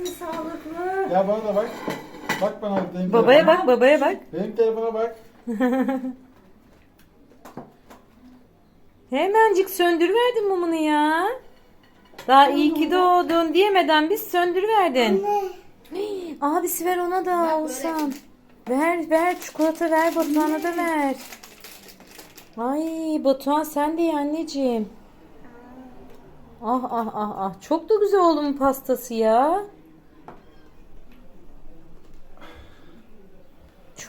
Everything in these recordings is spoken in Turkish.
versin sağlıklı. Ya bana da bak. Bak bana. Benim Babaya bak babaya bak. Benim telefona bak. Hemencik söndürüverdin mumunu ya. Daha iyi ki doğdun diyemeden biz söndürüverdin. Hii, Abisi ver ona da Oğuzhan. Ver ver çikolata ver Batuhan'a da ver. Ay Batuhan sen de ye anneciğim. Ah ah ah ah. Çok da güzel oğlumun pastası ya.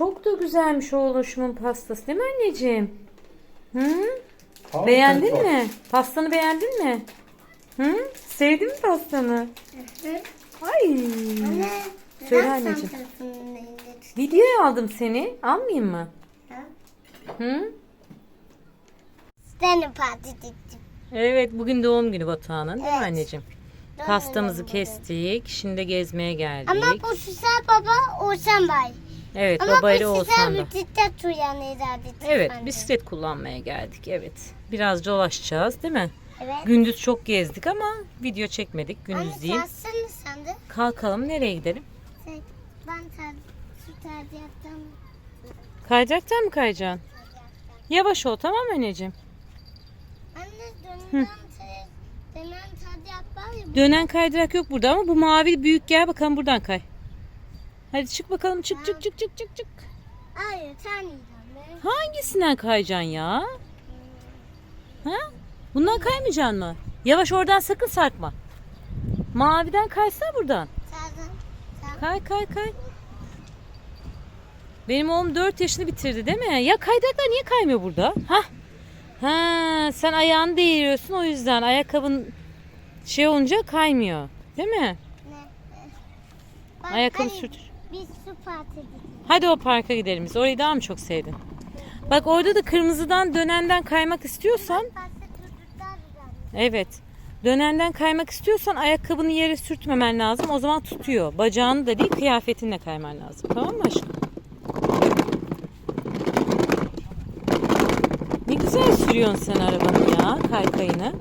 Çok da güzelmiş oğluşumun pastası değil mi anneciğim? Hı? Tamam, Beğendin telefon. mi? Pastanı beğendin mi? Hı? Sevdin mi pastanı? Ay. Anne. Söyle anneciğim. telefonunu indir? Videoya aldım seni. Almayayım mı? Ha? Hı? Seni patatesim. Evet bugün doğum günü Batuhan'ın değil mi Evet. anneciğim? Doğum Pastamızı günü kestik. Şimdi de gezmeye geldik. Ama bu güzel baba Oğuzhan Bey. Evet Ama babayla Oğuzhan da. bisiklet uyanırdı. Evet bisiklet kullanmaya geldik. Evet. Biraz dolaşacağız değil mi? Evet. Gündüz çok gezdik ama video çekmedik gündüz Anne değil. kalsana sen de. Kalkalım nereye gidelim? Şey, ben ter, şu tercihten Kaydıraktan mı kayacaksın? Yavaş ol tamam mı anneciğim? Anne dönen ter, dönen tercih var ya. Dönen kaydırak yok burada ama bu mavi büyük gel bakalım buradan kay. Hadi çık bakalım çık çık çık çık çık çık. Hayır sen yiyeceğim. Hangisinden kayacaksın ya? Ha? Bundan kaymayacaksın mı? Yavaş oradan sakın sarkma. Maviden kaysana buradan. Kay kay kay. Benim oğlum 4 yaşını bitirdi değil mi? Ya kaydıraklar niye kaymıyor burada? Ha? Ha, sen ayağını değiriyorsun o yüzden ayakkabın şey olunca kaymıyor. Değil mi? Ne? Ayakkabı sürtür. Biz su partisi. Hadi o parka gidelim biz. Orayı daha mı çok sevdin? Bak orada da kırmızıdan dönenden kaymak istiyorsan evet. Dönenden kaymak istiyorsan ayakkabını yere sürtmemen lazım. O zaman tutuyor. Bacağını da değil kıyafetinle kayman lazım. Tamam mı aşkım? Ne güzel sürüyorsun sen arabanı ya kaykayını.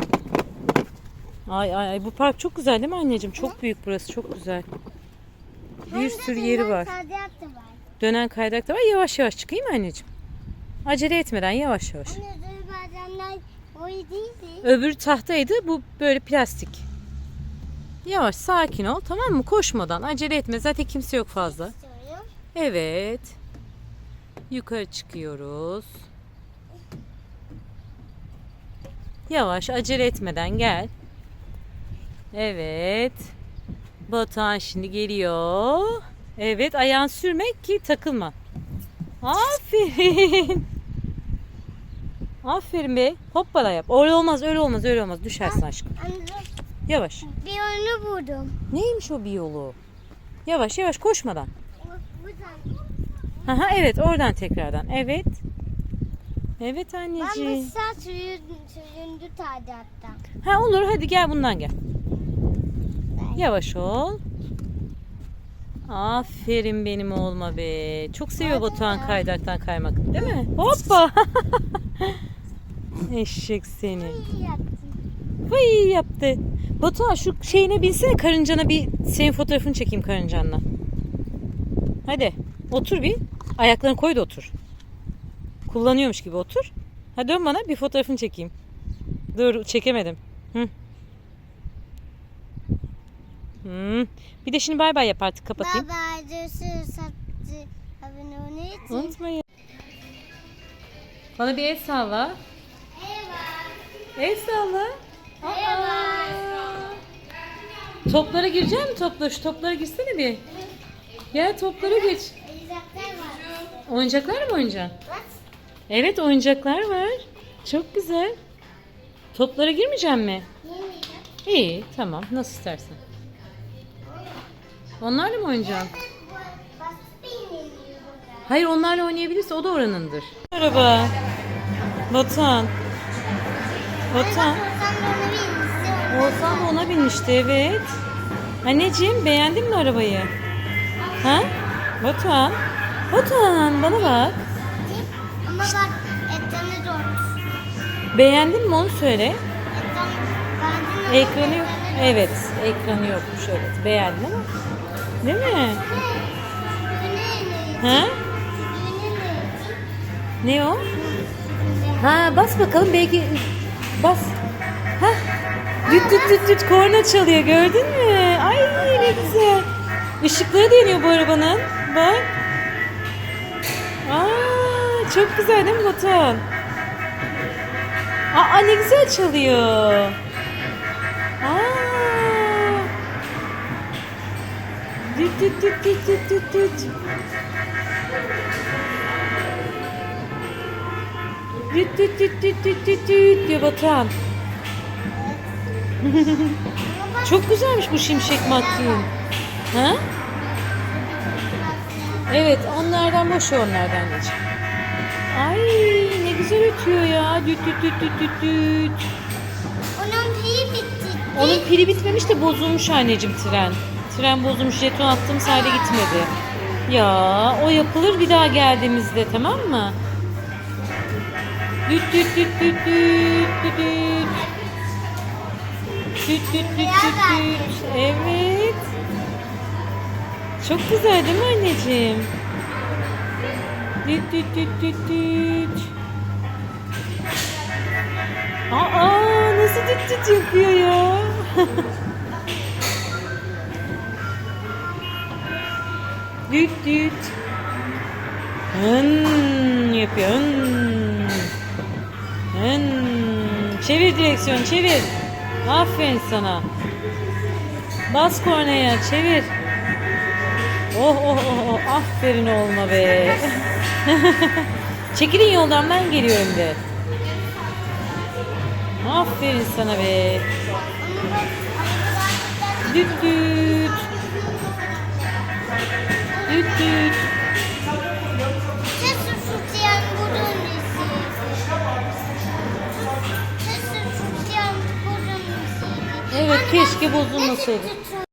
Ay ay ay bu park çok güzel değil mi anneciğim? Çok büyük burası çok güzel. Bir sürü yeri var. Dönen kaydırak da var. Yavaş yavaş çıkayım mı anneciğim? Acele etmeden yavaş yavaş. Anne öbür değildi. Öbür tahtaydı. Bu böyle plastik. Yavaş sakin ol tamam mı? Koşmadan acele etme. Zaten kimse yok fazla. Evet. Yukarı çıkıyoruz. Yavaş acele etmeden gel. Evet. Batuhan şimdi geliyor. Evet ayağın sürmek ki takılma. Aferin. Aferin be. Hoppala yap. Öyle olmaz öyle olmaz öyle olmaz. Düşersin aşkım. Yavaş. bir oyunu buldum. Neymiş o bir yolu? Yavaş yavaş koşmadan. Haha evet oradan tekrardan. Evet. Evet Ben anneciğim. mesela süründü, süründü tadilattan. Ha olur hadi gel bundan gel. Yavaş ol. Aferin benim oğluma be. Çok seviyor Batuhan kaydıraktan kaymak. Değil mi? Hoppa. Eşek seni. İyi yaptın. Vay yaptı. Batuhan şu şeyine binsene karıncana bir senin fotoğrafını çekeyim karıncanla. Hadi otur bir. Ayaklarını koy da otur. Kullanıyormuş gibi otur. Hadi dön bana bir fotoğrafını çekeyim. Dur çekemedim. Hı. Hı. Bir de şimdi bay bay yap artık kapatayım. Bye bye. Görüşürüz. Abone olmayı unutmayın. Bana bir el salla. El salla. Aa. Toplara girecek mi toplara? Şu toplara girsene bir. Gel toplara geç. Oyuncaklar mı? Bak. Evet oyuncaklar var. Çok güzel. Toplara girmeyecek mi? Yemeyeceğim. İyi tamam nasıl istersen. Onlarla mı burada. Hayır onlarla oynayabilirse o da oranındır. Merhaba. Batuhan. Batuhan. Oğuzhan da ona binmişti evet. Anneciğim beğendin mi arabayı? Ha? Batuhan. Batuhan bana bak. Ama bak ekranı. Beğendin mi onu söyle. Ekranı yok. Evet, ekranı yokmuş evet. Beğendin mi? Değil mi? Ha? Ne o? Ha bas bakalım belki bas. Ha? Düt düt düt düt korna çalıyor gördün mü? Ay ne güzel. Işıkları da yanıyor bu arabanın. Bak. Aa, çok güzel değil mi Batuhan? Aa ne güzel çalıyor. Düt düt düt düt düt düt. Düt düt düt düt düt düt düt diyor Batuhan. Çok güzelmiş bu şimşek McQueen. Ha? Evet onlardan boş onlardan anneciğim. Ay ne güzel ötüyor ya. Düt düt düt düt düt düt. Onun pili bitti. Onun pili bitmemiş de bozulmuş anneciğim tren. Tren bozulmuş jeton attığımız halde gitmedi. Ya o yapılır bir daha geldiğimizde tamam mı? Düt düt düt düt düt düt düt. Düt düt düt düt düt. Evet. Çok güzel değil mi anneciğim? Düt düt düt düt düt. Aa nasıl düt düt yapıyor ya? düt düt. Hın yapıyor. Hın. Hın. Çevir direksiyon çevir. Aferin sana. Bas kornaya çevir. Oh oh oh oh aferin olma be. Çekilin yoldan ben geliyorum de. Aferin sana be. Düt düt. Nesi? Evet keşke bozulmasaydı.